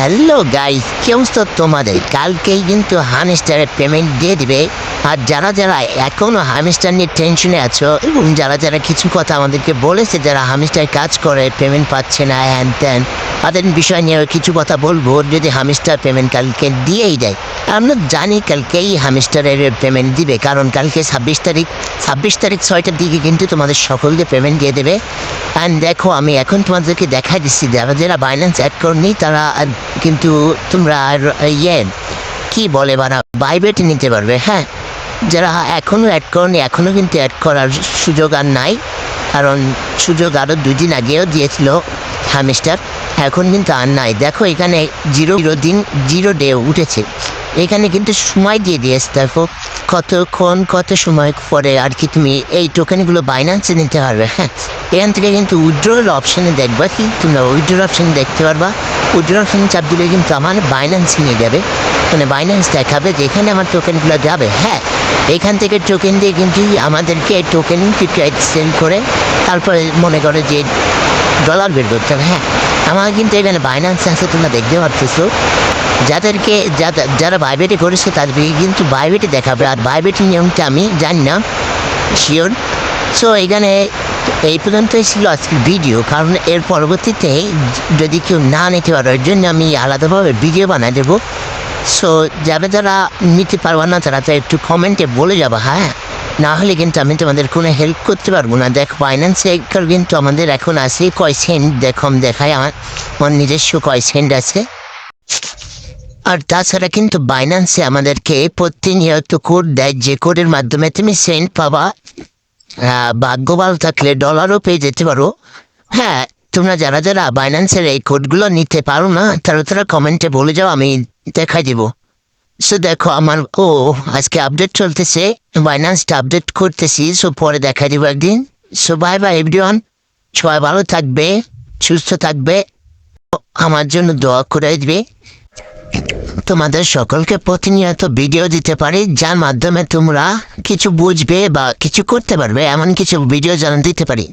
Hello guys কেউ তো তোমাদের? কালকেই কিন্তু হামস্টারের পেমেন্ট দিয়ে দিবে। আর যারা যারা এখনও হামস্টার নিয়ে টেনশনে আছো এবং যারা যারা কিছু কথা আমাদেরকে বলেছে, যারা হামস্টার কাজ করে পেমেন্ট পাচ্ছে না হ্যান ত্যান তাদের বিষয় নিয়ে কিছু কথা বলব, যদি হামিস্টার পেমেন্ট কালকে দিয়েই দেয়। আমরা জানি কালকেই হামস্টারের পেমেন্ট দিবে, কারণ কালকে ছাব্বিশ তারিখ ছাব্বিশ তারিখ ছয়টার দিকে কিন্তু তোমাদের সকলকে পেমেন্ট দিয়ে দেবে। অ্যান্ড দেখো, আমি এখন তোমাদেরকে দেখা দিচ্ছি, যারা যারা বাইন্যান্স অ্যাড করনি, তারা কিন্তু তোমরা আর ইয়ে কী বলে বানা বাইবেটে নিতে পারবে হ্যাঁ? যারা এখনও অ্যাড করনি এখনও কিন্তু অ্যাড করার সুযোগ আর নাই। কারণ সুযোগ আরও দুদিন আগেও দিয়েছিল হ্যামিস্টার এখন কিন্তু আর নাই। দেখো এখানে জিরো জিরো দিন জিরো ডে উঠেছে। এখানে কিন্তু সময় দিয়ে দিয়েছে। দেখো কতক্ষণ কত সময় পরে আর কি তুমি এই টোকেনগুলো বাইন্যান্সে নিতে পারবে। হ্যাঁ এখান থেকে কিন্তু উইড্রোর অপশানে দেখবা কি? তোমরা উইড্রোর অপশান দেখতে পারবা। উইড্রোর অপশানে চাপ দিলে কিন্তু আমার বাইন্যান্স নিয়ে যাবে। মানে বাইন্যান্স দেখাবে যে এখানে আমার টোকেনগুলো যাবে। হ্যাঁ এখান থেকে টোকেন দিয়ে কিন্তু আমাদেরকে টোকেন সেন্ড করে, তারপরে মনে করে যে ডলার বের করতে হবে হ্যাঁ। আমার কিন্তু এখানে বাইন্যান্স আছে, তোমরা দেখতে পারতেছো। যাদেরকে যারা যারা বাইবেটে করেছে, তাদেরকে কিন্তু বাইবেটে দেখাবে। আর বাইবেটের নিয়মটা আমি জানি না শিওর সো এখানে এই পর্যন্তই ছিল আজকের ভিডিও কারণ এর পরবর্তীতে যদি কেউ না নিতে পারে, ওই জন্য আমি আলাদাভাবে ভিডিও বানাই দেবো। সো যারা যারা নিতে পারব না তারা তো একটু কমেন্টে বলে যাব হ্যাঁ? না হলে কিন্তু আমি তোমাদের কোনো হেল্প করতে পারব না। দেখো ফাইন্যান্সে কিন্তু আমাদের এখন আছে কয় সেন্ট দেখো আমি দেখাই আমার আমার নিজস্ব কয় সেন্ট আছে। আর তাছাড়া কিন্তু বাইন্যান্সে আমাদেরকে প্রতিনিয়ত কোড দেয় যে কোডের মাধ্যমে তুমি সেন্ট পাবা। আহ, ভাগ্য ভালো থাকলে ডলারও পেয়ে যেতে পারো। হ্যাঁ তোমরা যারা যারা বাইন্যান্সের এই কোডগুলো নিতে পারো না, তারা তারা কমেন্টে বলে যাও, আমি দেখাই দিব। সো দেখো, আমার ও, আজকে আপডেট চলতেছে বাইন্যান্সটা আপডেট করতেছি সো পরে দেখা দিব একদিন। সো বাই বাই এভরিওয়ান সবাই ভালো থাকবে, সুস্থ থাকবে, আমার জন্য দোয়া করে দিবে। তোমাদের সকলকে প্রতিনিয়ত ভিডিও দিতে পারি, যার মাধ্যমে তোমরা কিছু বুঝবে বা কিছু করতে পারবে, এমন কিছু ভিডিও যেন দিতে পারি।